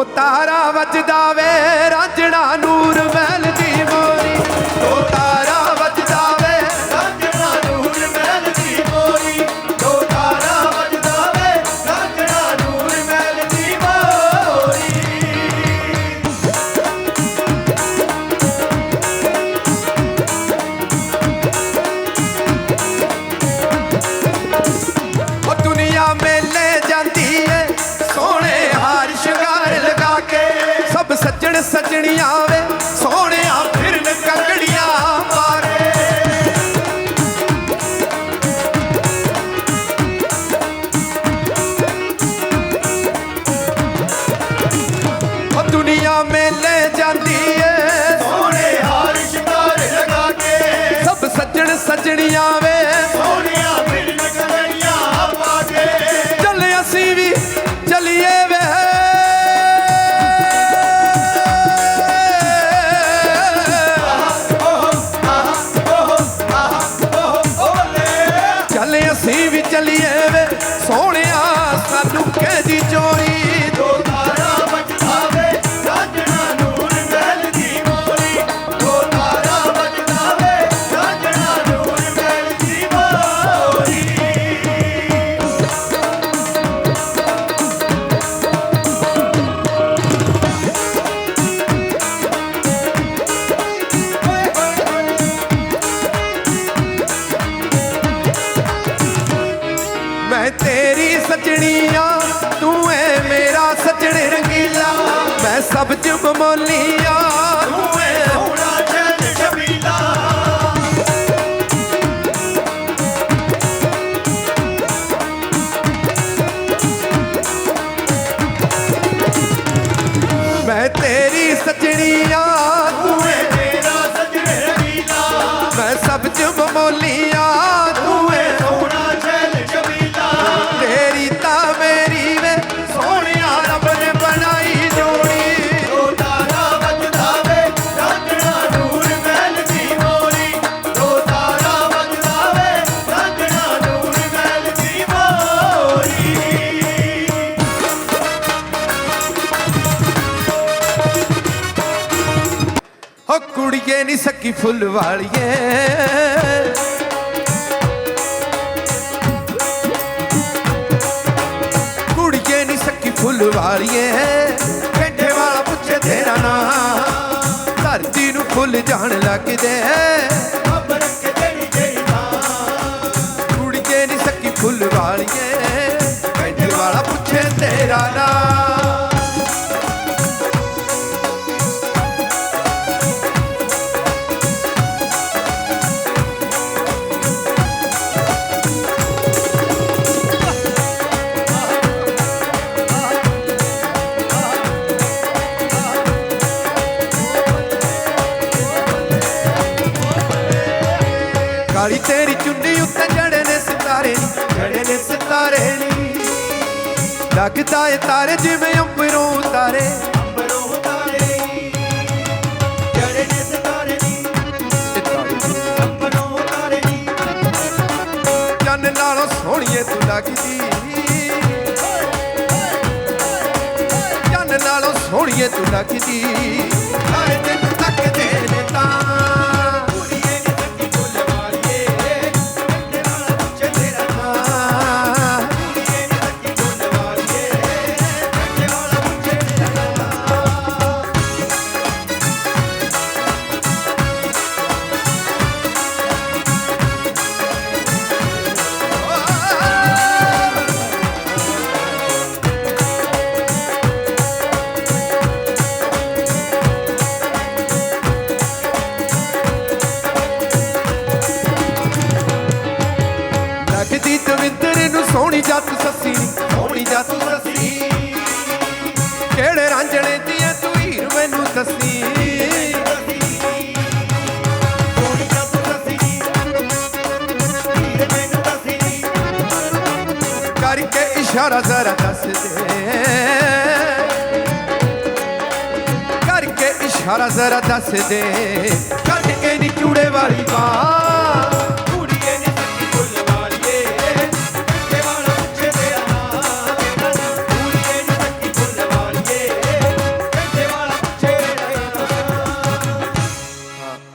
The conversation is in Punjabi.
ਦੋ ਤਾਰਾ ਵੱਜਦਾ ਵੇ। ਵੇ ਸੋਹਣਿਆ ਫਿਰਨ ਕੰਗੜੀਆਂ ਮਾਰੇ। ਉਹ ਦੁਨੀਆ ਮੇਲੇ ਜਾਂਦੀ ਏ। ਸੋਹਣੇ ਹਾਰ ਸ਼ਿੰਗਾਰ ਲਗਾ ਕੇ। ਸਭ ਸੱਜਣ ਸੱਜਣੀਆਂ ਵੇ। ਸੋਹਣੀਆਂ ਫਿਰਨ ਕਲਈਆਂ ਪਾ ਕੇ। ਚੱਲ ਅਸੀਂ ਵੀ ਚੱਲੀਏ ਅਸੀਂ ਵੀ ਚੱਲੀਏ ਵੇ ਸੋਹਣਿਆ ਸਾਨੂੰ ਕਹਿਦੀ ਚੋਰੀ ਮੈਂ ਸਭ ਚ ਹੋ ਕੁੜੀਏ ਨੀ ਸੱਕੀ ਫੁੱਲ ਵਾਲੀਏ। ਕੁੜੀਏ ਨੀ ਸੱਕੀ ਫੁੱਲ ਵਾਲੀਏ। ਕੰਡੇ ਵਾਲਾ ਪੁੱਛੇ ਤੇਰਾ ਨਾਂ। ਧਰਤੀ ਨੂੰ ਫੁੱਲ ਜਾਣ ਲੱਗਦੇ ਰੱਬ ਰੱਖੇ ਕਾਲੀ ਤੇਰੀ ਚੁੰਨੀ ਉੱਤੇ ਜੜੇ ਨੇ ਸਿਤਾਰੇ ਜੜੇ ਨੇ ਸਿਤਾਰੇ ਨੀ। ਲੱਗਦਾ ਏ ਤਾਰੇ ਜਿਵੇਂ ਅੰਬਰੋਂ ਤਾਰੇ ਅੰਬਰੋਂ ਤਾਰੇ ਜੜੇ ਨੇ ਸਿਤਾਰੇ ਨੀ। ਅੰਬਰੋਂ ਤਾਰੇ ਨੀ। ਚੰਨ ਨਾਲੋਂ ਸੋਹਣੀਏ ਤੂੰ ਲੱਗਦੀ। ਚੰਨ ਨਾਲੋਂ ਸੋਹਣੀਏ ਤੂੰ ਲੱਗਦੀ। ਇਸ਼ਾਰਾ ਜ਼ਰਾ ਦੱਸ ਦੇ। ਕਰਕੇ ਇਸ਼ਾਰਾ ਜ਼ਰਾ ਦੱਸ ਦੇ। ਕੱਢ ਕੇ ਨੀ ਚੂੜੇ ਵਾਲੀ ਬਾਹ।